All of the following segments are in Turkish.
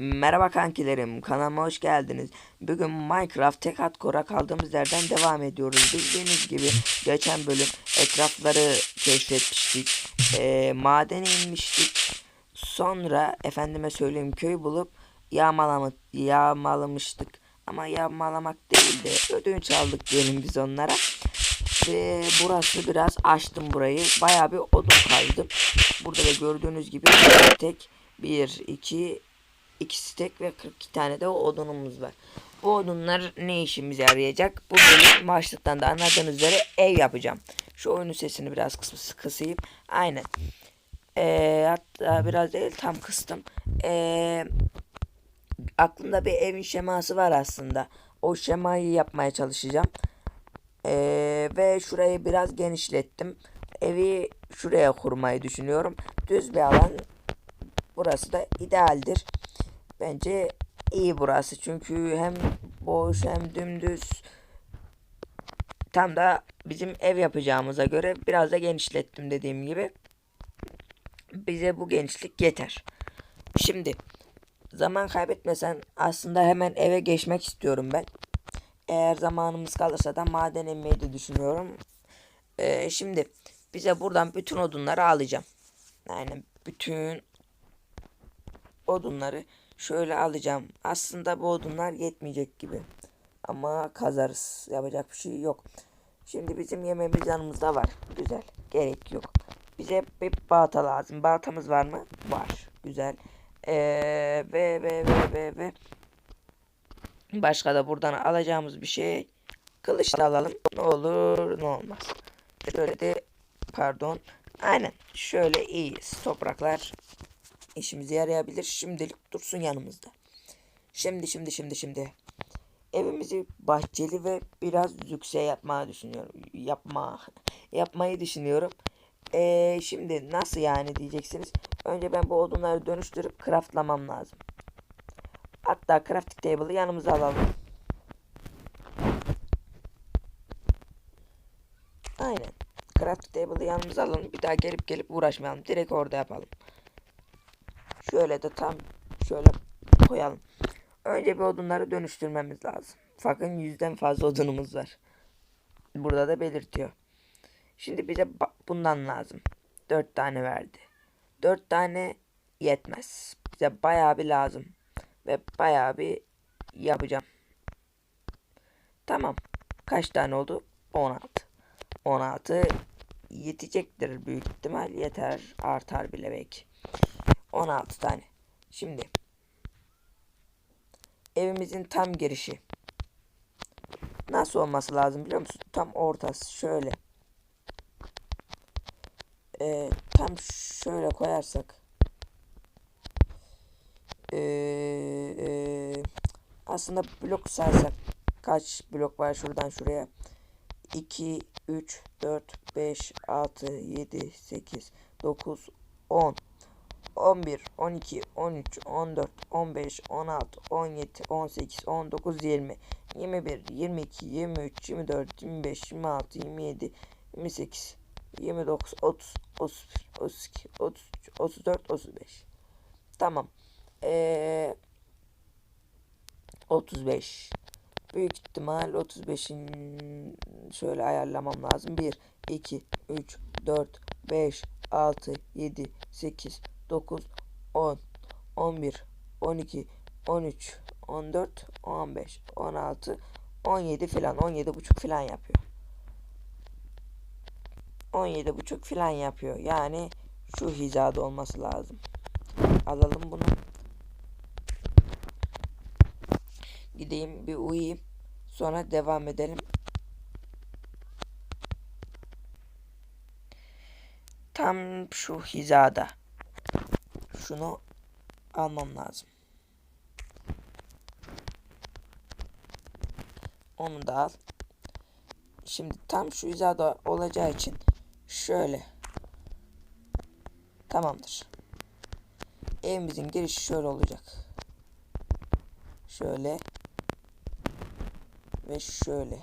Merhaba kankilerim, kanalıma hoş geldiniz. Bugün Minecraft tek kora kaldığımız yerden devam ediyoruz. Bildiğiniz gibi geçen bölüm etrafları keşfetmiştik. Ee, madene inmiştik. Sonra efendime söyleyeyim köyü bulup yağmalama, yağmalamıştık. Ama yağmalamak değil de ödünç aldık diyelim biz onlara. Ve burası biraz açtım burayı. Bayağı bir odun kaydım. Burada da gördüğünüz gibi tek 1, 2, 2 stek ve 42 tane de odunumuz var. Bu odunlar ne işimize yarayacak? Bu bölüm başlıktan da anladığınız üzere ev yapacağım. Şu oyunun sesini biraz kıs kısayım. Aynen. Ee, hatta biraz değil tam kıstım. Ee, aklımda bir evin şeması var aslında. O şemayı yapmaya çalışacağım. Ee, ve şurayı biraz genişlettim. Evi şuraya kurmayı düşünüyorum. Düz bir alan. Burası da idealdir. Bence iyi burası. Çünkü hem boş hem dümdüz. Tam da bizim ev yapacağımıza göre biraz da genişlettim dediğim gibi. Bize bu genişlik yeter. Şimdi zaman kaybetmesen aslında hemen eve geçmek istiyorum ben. Eğer zamanımız kalırsa da maden inmeyi de düşünüyorum. Ee, şimdi bize buradan bütün odunları alacağım. Yani bütün odunları şöyle alacağım. Aslında bu odunlar yetmeyecek gibi. Ama kazarız. Yapacak bir şey yok. Şimdi bizim yemeğimiz yanımızda var. Güzel. Gerek yok. Bize bir balta lazım. Baltamız var mı? Var. Güzel. Ee, ve ve ve ve ve Başka da buradan alacağımız bir şey. Kılıç da alalım. Ne olur ne olmaz. Şöyle de pardon. Aynen. Şöyle iyiyiz. Topraklar işimize yarayabilir. Şimdilik dursun yanımızda. Şimdi şimdi şimdi şimdi. Evimizi bahçeli ve biraz lükse yapmayı düşünüyorum. Yapma. Yapmayı düşünüyorum. Ee, şimdi nasıl yani diyeceksiniz. Önce ben bu odunları dönüştürüp craftlamam lazım. Hatta crafting table'ı yanımıza alalım. Aynen. Crafting table'ı yanımıza alalım. Bir daha gelip gelip uğraşmayalım. Direkt orada yapalım. Şöyle de tam şöyle koyalım. Önce bir odunları dönüştürmemiz lazım. Bakın yüzden fazla odunumuz var. Burada da belirtiyor. Şimdi bize bundan lazım. 4 tane verdi. 4 tane yetmez. Bize bayağı bir lazım. Ve bayağı bir yapacağım. Tamam. Kaç tane oldu? 16. 16 yetecektir büyük ihtimal. Yeter. Artar bile belki. 16 tane. Şimdi evimizin tam girişi. Nasıl olması lazım biliyor musun? Tam ortası şöyle. Ee, tam şöyle koyarsak. Ee, e, aslında blok saysak kaç blok var şuradan şuraya? 2, 3, 4, 5, 6, 7, 8, 9, 10. 11, 12, 13, 14, 15, 16, 17, 18, 19, 20, 21, 22, 23, 24, 25, 26, 27, 28, 29, 30, 31, 32, 33, 34, 35. Tamam. Ee, 35. Büyük ihtimal 35'in şöyle ayarlamam lazım. 1, 2, 3, 4, 5, 6, 7, 8, 9, 10, 11, 12, 13, 14, 15, 16, 17 filan 17 buçuk filan yapıyor. 17 buçuk filan yapıyor. Yani şu hizada olması lazım. Alalım bunu. Gideyim bir uyuyayım. Sonra devam edelim. Tam şu hizada. Şunu almam lazım. Onu da al. Şimdi tam şu hizada olacağı için şöyle. Tamamdır. Evimizin girişi şöyle olacak. Şöyle. Ve şöyle.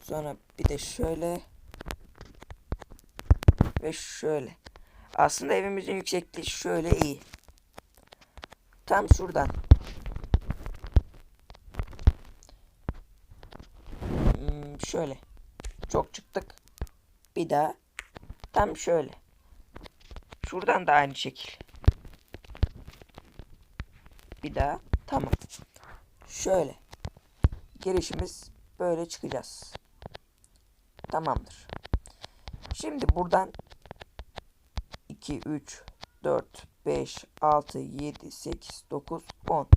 Sonra bir de şöyle. Ve şöyle. Aslında evimizin yüksekliği şöyle iyi. Tam şuradan. Hmm, şöyle. Çok çıktık. Bir daha. Tam şöyle. Şuradan da aynı şekil. Bir daha. Tamam. Şöyle. Girişimiz böyle çıkacağız. Tamamdır. Şimdi buradan 2, 3, 4, 5, 6, 7, 8, 9, 10.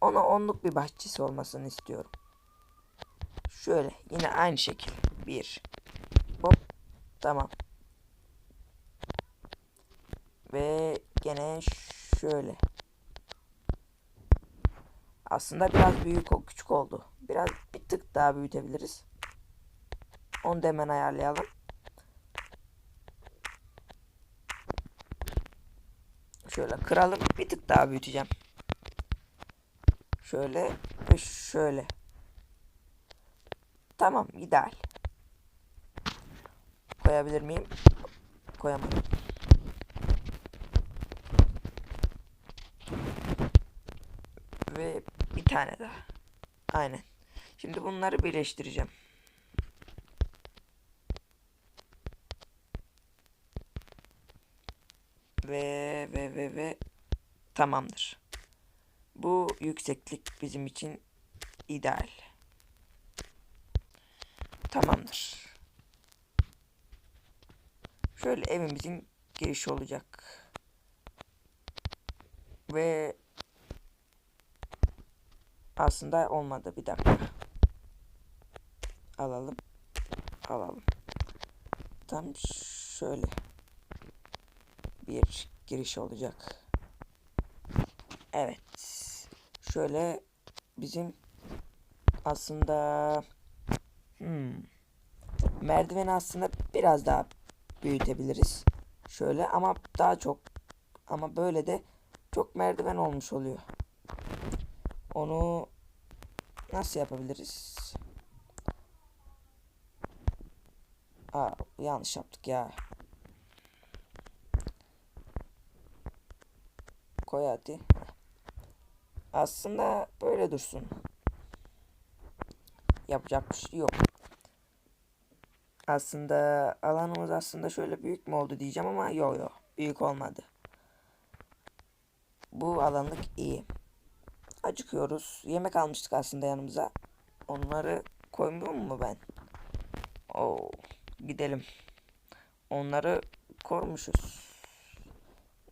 Ona onluk bir bahçesi olmasını istiyorum. Şöyle yine aynı şekil. 1. Hop. Tamam. Ve gene şöyle. Aslında biraz büyük küçük oldu. Biraz bir tık daha büyütebiliriz. Onu da hemen ayarlayalım. Şöyle kıralım. Bir tık daha büyüteceğim. Şöyle ve şöyle. Tamam ideal. Koyabilir miyim? Koyamadım. Ve bir tane daha. Aynen. Şimdi bunları birleştireceğim. Ve ve ve ve tamamdır. Bu yükseklik bizim için ideal. Tamamdır. Şöyle evimizin girişi olacak. Ve aslında olmadı bir dakika. Alalım. Alalım. Tam şöyle bir giriş olacak. Evet. Şöyle bizim aslında hmm, merdiveni aslında biraz daha büyütebiliriz. Şöyle ama daha çok ama böyle de çok merdiven olmuş oluyor. Onu nasıl yapabiliriz? Aa, yanlış yaptık ya. Koy. Aslında böyle dursun. Yapacak bir şey yok. Aslında alanımız aslında şöyle büyük mü oldu diyeceğim ama yok yok. Büyük olmadı. Bu alanlık iyi. Acıkıyoruz. Yemek almıştık aslında yanımıza. Onları koymuyor mu ben? Oo, gidelim. Onları korumuşuz.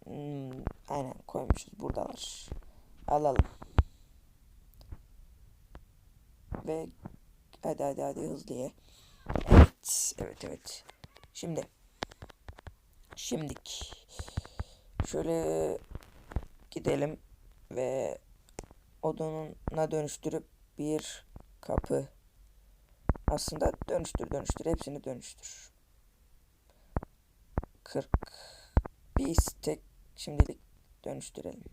Hmm, aynen koymuşuz. Buradalar. Alalım. Ve hadi hadi hadi hızlı ye. Evet. Evet evet. Şimdi. Şimdik. Şöyle gidelim ve odununa dönüştürüp bir kapı aslında dönüştür dönüştür hepsini dönüştür 40 bir istek şimdilik dönüştürelim.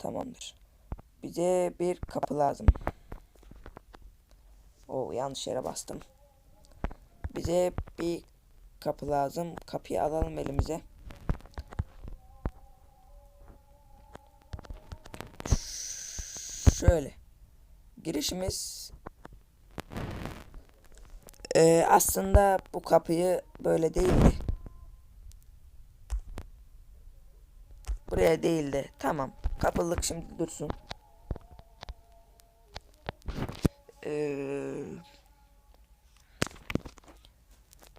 Tamamdır. Bize bir kapı lazım. O yanlış yere bastım. Bize bir kapı lazım. Kapıyı alalım elimize. Şöyle. Girişimiz Ee, aslında bu kapıyı böyle değildi. Buraya değildi. Tamam. Kapılık şimdi dursun. Ee,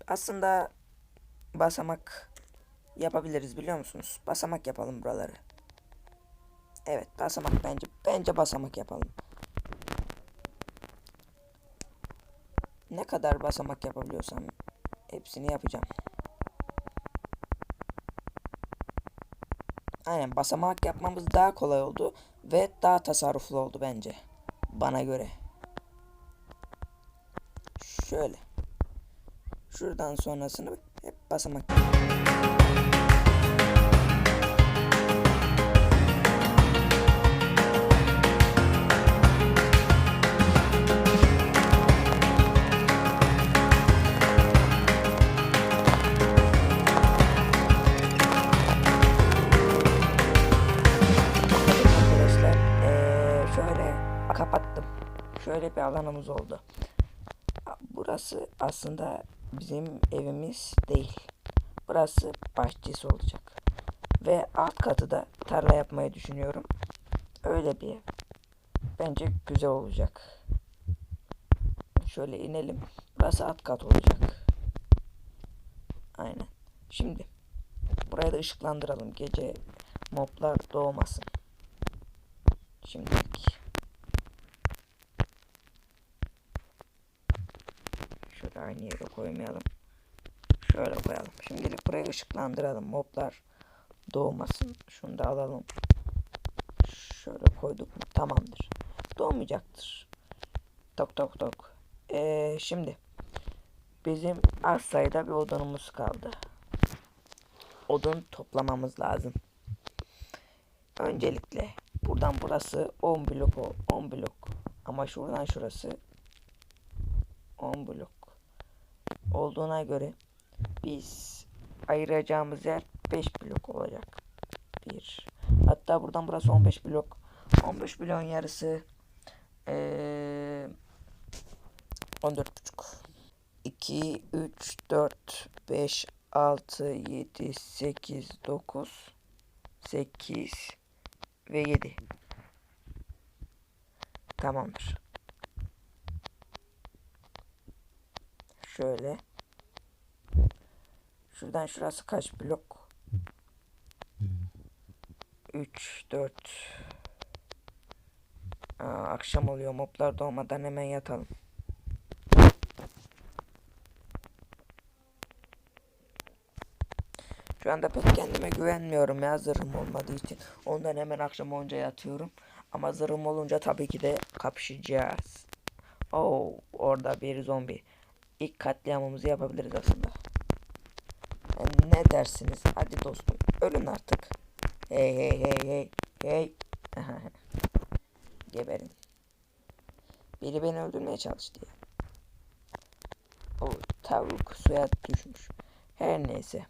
aslında basamak yapabiliriz biliyor musunuz? Basamak yapalım buraları. Evet basamak bence. Bence basamak yapalım. Ne kadar basamak yapabiliyorsam hepsini yapacağım. Aynen basamak yapmamız daha kolay oldu ve daha tasarruflu oldu bence. Bana göre. Şöyle. Şuradan sonrasını hep basamak. Alanımız oldu. Burası aslında bizim evimiz değil. Burası bahçesi olacak. Ve alt katı da tarla yapmayı düşünüyorum. Öyle bir ev. Bence güzel olacak. Şöyle inelim. Burası alt kat olacak. Aynen. Şimdi burayı da ışıklandıralım. Gece moblar doğmasın. Şimdilik. Şöyle aynı yere koymayalım. Şöyle koyalım. Şimdilik burayı ışıklandıralım. Moblar doğmasın. Şunu da alalım. Şöyle koyduk mu? Tamamdır. Doğmayacaktır. Tok tok tok. Ee, şimdi bizim az sayıda bir odunumuz kaldı. Odun toplamamız lazım. Öncelikle buradan burası 10 blok o 10 blok. Ama şuradan şurası 10 blok olduğuna göre biz ayıracağımız yer 5 blok olacak. 1 Hatta buradan burası 15 blok. 15 bloğun yarısı ee, 14 buçuk. 2 3 4 5 6 7 8 9 8 ve 7. Tamamdır. Şöyle. Şuradan şurası kaç blok? 3 4 Aa, akşam oluyor moblar doğmadan hemen yatalım. Şu anda pek kendime güvenmiyorum ya zırhım olmadığı için. Ondan hemen akşam olunca yatıyorum. Ama zırhım olunca tabii ki de kapışacağız. Oo, orada bir zombi. İlk katliamımızı yapabiliriz aslında. Yani ne dersiniz? Hadi dostum ölün artık. Hey hey hey hey hey. Geberin. Biri beni öldürmeye çalıştı ya. O tavuk suya düşmüş. Her neyse.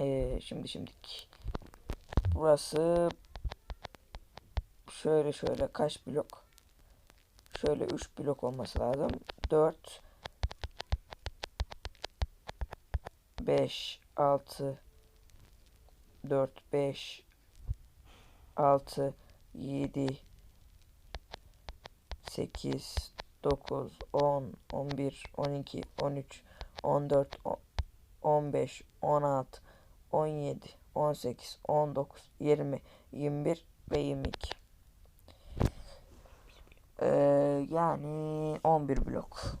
Ee, şimdi şimdilik. Burası şöyle şöyle kaç blok? Şöyle 3 blok olması lazım. 4 5 6 4 5 6 7 8 9 10 11 12 13 14 15 16 17 18 19 20 21 ve 22 ee, yani 11 blok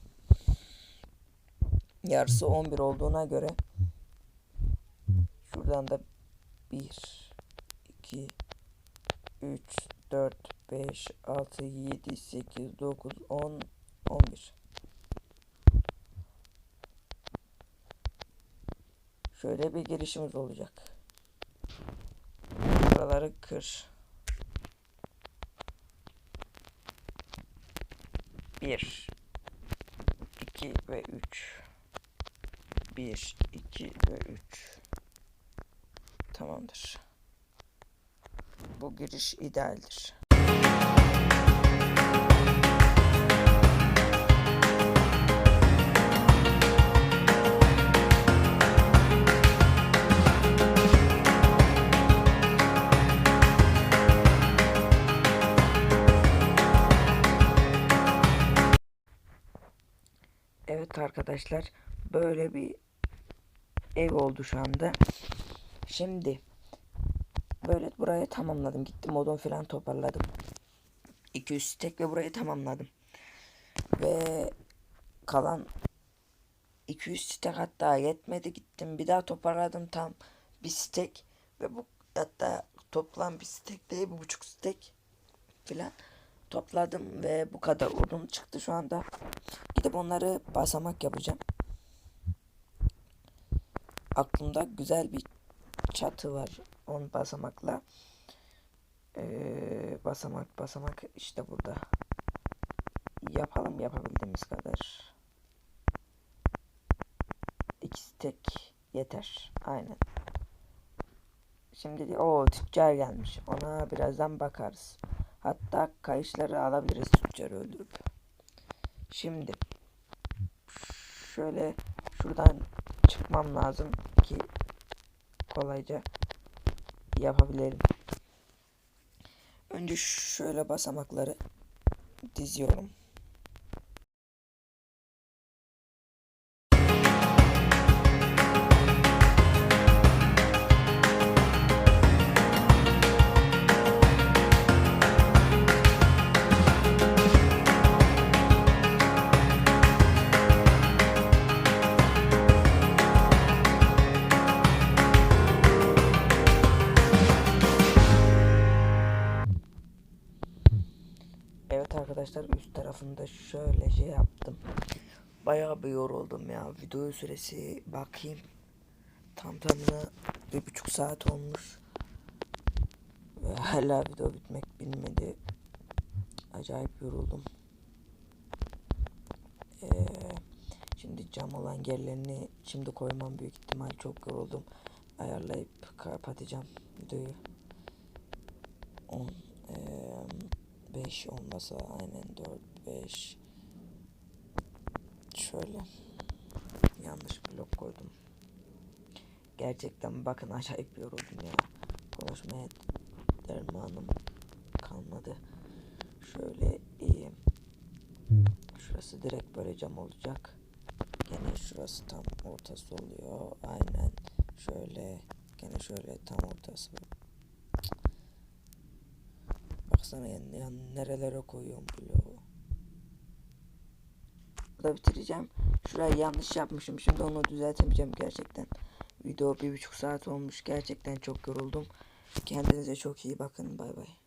yarısı 11 olduğuna göre şuradan da 1 2 3 4 5 6 7 8 9 10 11 Şöyle bir girişimiz olacak. Buraları kır. Bir, iki ve üç. Bir, iki ve üç. Tamamdır. Bu giriş idealdir. Arkadaşlar böyle bir ev oldu şu anda. Şimdi böyle burayı tamamladım. Gittim odun falan toparladım. 200 stek ve burayı tamamladım. Ve kalan 200 stek hatta yetmedi gittim. Bir daha toparladım tam bir stek ve bu hatta toplam bir stek değil bir buçuk stek filan topladım ve bu kadar odun çıktı şu anda. Gidip onları basamak yapacağım. Aklımda güzel bir çatı var. On basamakla. Ee, basamak basamak işte burada. Yapalım yapabildiğimiz kadar. İkisi tek yeter. Aynen. Şimdi o tüccar gelmiş. Ona birazdan bakarız. Hatta kayışları alabiliriz tüccarı öldürüp. Şimdi şöyle şuradan çıkmam lazım ki kolayca yapabilirim. Önce şöyle basamakları diziyorum. Bayağı bir yoruldum ya. Video süresi bakayım. Tam tamına bir buçuk saat olmuş. Ve hala video bitmek bilmedi. Acayip yoruldum. Ee, şimdi cam olan yerlerini şimdi koymam büyük ihtimal çok yoruldum. Ayarlayıp kapatacağım videoyu. 10 5 olmasa aynen 4 5 şöyle yanlış blok koydum. Gerçekten bakın acayip yoruldum ya. Konuşmaya dermanım kalmadı. Şöyle iyi. Şurası direkt böyle cam olacak. Gene şurası tam ortası oluyor. Aynen şöyle. Gene şöyle tam ortası. Baksana yani, yani nerelere koyuyorum bloğu. Burada bitireceğim. Şurayı yanlış yapmışım. Şimdi onu düzeltemeyeceğim gerçekten. Video bir buçuk saat olmuş. Gerçekten çok yoruldum. Kendinize çok iyi bakın. Bay bay.